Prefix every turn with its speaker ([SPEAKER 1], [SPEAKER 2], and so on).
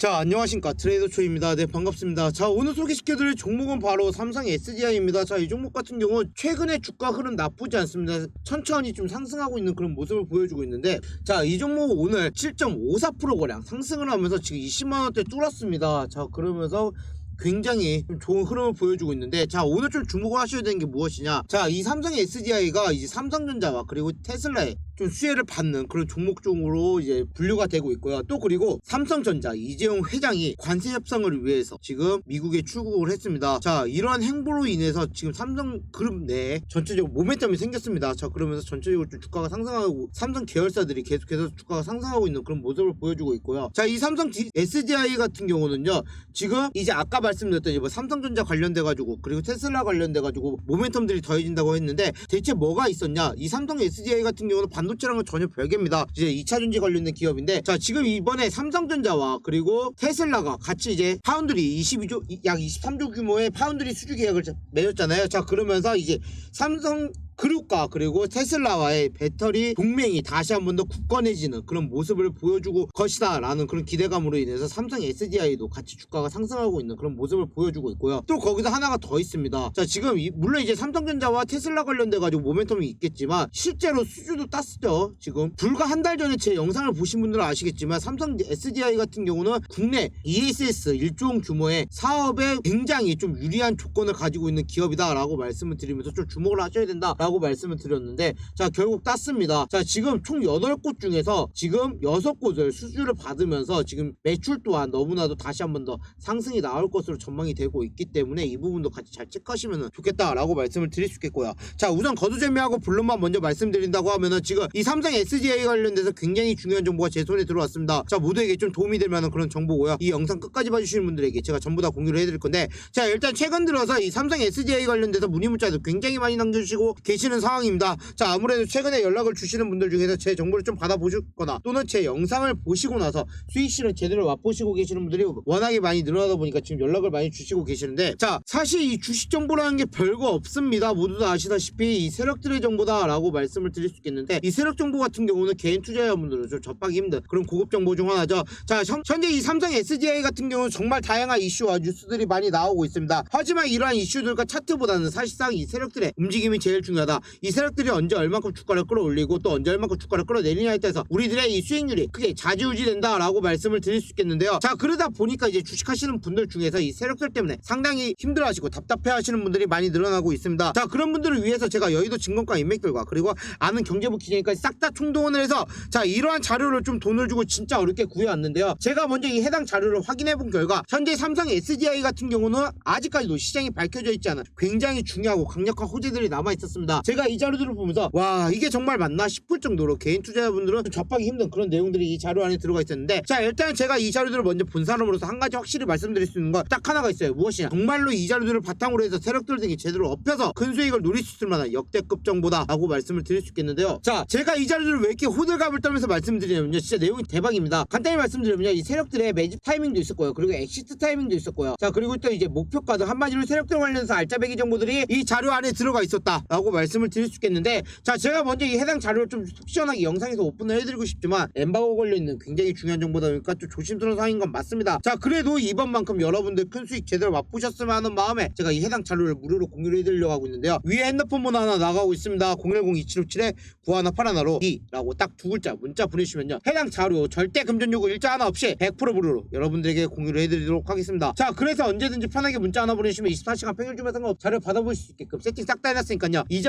[SPEAKER 1] 자 안녕하십니까. 트레이더 초입니다. 네 반갑습니다. 자 오늘 소개시켜드릴 종목은 바로 삼성 SDI입니다. 자 이 종목 같은 경우는 최근에 주가 흐름 나쁘지 않습니다. 천천히 좀 상승하고 있는 그런 모습을 보여주고 있는데 자 이 종목 오늘 7.54% 거량 상승을 하면서 지금 20만원대 뚫었습니다. 자 그러면서 굉장히 좀 좋은 흐름을 보여주고 있는데 자 오늘 좀 주목을 하셔야 되는 게 무엇이냐. 자 이 삼성 SDI가 이제 삼성전자와 그리고 테슬라의 좀 수혜를 받는 그런 종목 중으로 이제 분류가 되고 있고요. 또 그리고 삼성전자 이재용 회장이 관세 협상을 위해서 지금 미국에 출국을 했습니다. 자 이러한 행보로 인해서 지금 삼성 그룹 내에 전체적으로 모멘텀이 생겼습니다. 자 그러면서 전체적으로 좀 주가가 상승하고 삼성 계열사들이 계속해서 주가가 상승하고 있는 그런 모습을 보여주고 있고요. 자 이 삼성 SDI 같은 경우는요 지금 이제 아까 말씀드렸던 이뭐 삼성전자 관련돼 가지고 그리고 테슬라 관련돼 가지고 모멘텀들이 더해진다고 했는데 대체 뭐가 있었냐 이 삼성 SDI 같은 경우는 반도 체랑은 전혀 별개입니다. 이제 2차 전지 관련된 기업인데 자 지금 이번에 삼성전자와 그리고 테슬라가 같이 이제 파운드리 22조 약 23조 규모의 파운드리 수주 계약을 맺었잖아요. 자 그러면서 이제 삼성 그룹과 그리고 테슬라와의 배터리 동맹이 다시 한 번 더 굳건해지는 그런 모습을 보여주고 것이다 라는 그런 기대감으로 인해서 삼성 SDI도 같이 주가가 상승하고 있는 그런 모습을 보여주고 있고요. 또 거기서 하나가 더 있습니다. 자 지금 이- 물론 이제 삼성전자와 테슬라 관련돼 가지고 모멘텀이 있겠지만 실제로 수주도 땄죠 지금. 불과 한 달 전에 제 영상을 보신 분들은 아시겠지만 삼성 SDI 같은 경우는 국내 ESS 1조 규모의 사업에 굉장히 좀 유리한 조건을 가지고 있는 기업이다 라고 말씀을 드리면서 좀 주목을 하셔야 된다 라고 말씀을 드렸는데 자 결국 땄습니다. 자 지금 총 8곳 중에서 지금 6곳을 수주를 받으면서 지금 매출 또한 너무나도 다시 한 번 더 상승이 나올 것으로 전망이 되고 있기 때문에 이 부분도 같이 잘 체크하시면 좋겠다라고 말씀을 드릴 수 있겠고요. 자 우선 거두재미하고 블룸만 먼저 말씀드린다고 하면은 지금 이 삼성 SDI 관련돼서 굉장히 중요한 정보가 제 손에 들어왔습니다. 자 모두에게 좀 도움이 될 만한 그런 정보고요. 이 영상 끝까지 봐주시는 분들에게 제가 전부 다 공유를 해드릴 건데 자 일단 최근 들어서 이 삼성 SDI 관련돼서 문의 문자도 굉장히 많이 남겨주시고 계시 는 상황입니다. 자 아무래도 최근에 연락을 주시는 분들 중에서 제 정보를 좀 받아보셨거나 또는 제 영상을 보시고 나서 수익실을 제대로 맛보시고 계시는 분들이 워낙에 많이 늘어나다 보니까 지금 연락을 많이 주시고 계시는데 자 사실 이 주식 정보라는 게 별거 없습니다. 모두 다 아시다시피 이 세력들의 정보다라고 말씀을 드릴 수 있겠는데 이 세력 정보 같은 경우는 개인 투자자분들은 좀 접하기 힘든 그런 고급 정보 중 하나죠. 자 현- 현재 이 삼성 SDI 같은 경우는 정말 다양한 이슈와 뉴스들이 많이 나오고 있습니다. 하지만 이러한 이슈들과 차트보다는 사실상 이 세력들의 움직임이 제일 중요 하다. 이 세력들이 언제 얼만큼 주가를 끌어올리고 또 언제 얼만큼 주가를 끌어내리냐에 따라서 우리들의 이 수익률이 크게 좌지우지된다라고 말씀을 드릴 수 있겠는데요. 자 그러다 보니까 이제 주식하시는 분들 중에서 이 세력들 때문에 상당히 힘들어하시고 답답해하시는 분들이 많이 늘어나고 있습니다. 자 그런 분들을 위해서 제가 여의도 증권가 인맥들과 그리고 아는 경제부 기자님까지 싹 다 총동원을 해서 자 이러한 자료를 좀 돈을 주고 진짜 어렵게 구해왔는데요. 제가 먼저 이 해당 자료를 확인해 본 결과 현재 삼성 SDI 같은 경우는 아직까지도 시장이 밝혀져 있지 않은 굉장히 중요하고 강력한 호재들이 남아 있었습니다. 제가 이 자료들을 보면서 와 이게 정말 맞나 싶을 정도로 개인 투자자분들은 좀 접하기 힘든 그런 내용들이 이 자료 안에 들어가 있었는데 자 일단 제가 이 자료들을 먼저 본 사람으로서 한 가지 확실히 말씀드릴 수 있는 건 딱 하나가 있어요. 무엇이냐 정말로 이 자료들을 바탕으로 해서 세력들 등이 제대로 엎혀서 큰 수익을 노릴 수 있을 만한 역대급 정보다라고 말씀을 드릴 수 있겠는데요. 자 제가 이 자료들을 왜 이렇게 호들갑을 떨면서 말씀드리냐면요. 진짜 내용이 대박입니다. 간단히 말씀드리면요. 이 세력들의 매집 타이밍도 있었고요. 그리고 엑시트 타이밍도 있었고요. 자 그리고 또 이제 목표가 등 한마디로 세력들 관련해서 알짜배기 정보들이 이 자료 안에 들어가 있었다라고 말씀을 드릴 수 있겠는데 자 제가 먼저 이 해당 자료를 좀 속 시원하게 영상에서 오픈을 해드리고 싶지만 엠바고 걸려있는 굉장히 중요한 정보다 보니까 좀 조심스러운 상황인 건 맞습니다. 자 그래도 이번만큼 여러분들 큰 수익 제대로 맛보셨으면 하는 마음에 제가 이 해당 자료를 무료로 공유를 해드리려고 하고 있는데요. 위에 핸드폰 번호 하나 나가고 있습니다. 010-2757에 9181로 D라고 딱 두 글자 문자 보내주시면요. 해당 자료 절대 금전 요구 일자 하나 없이 100% 무료로 여러분들에게 공유를 해드리도록 하겠습니다. 자 그래서 언제든지 편하게 문자 하나 보내주시면 24시간 평일 주면 상관없 자료 받아보실 수 있게끔 세팅 싹 다 해놨으니까요. 이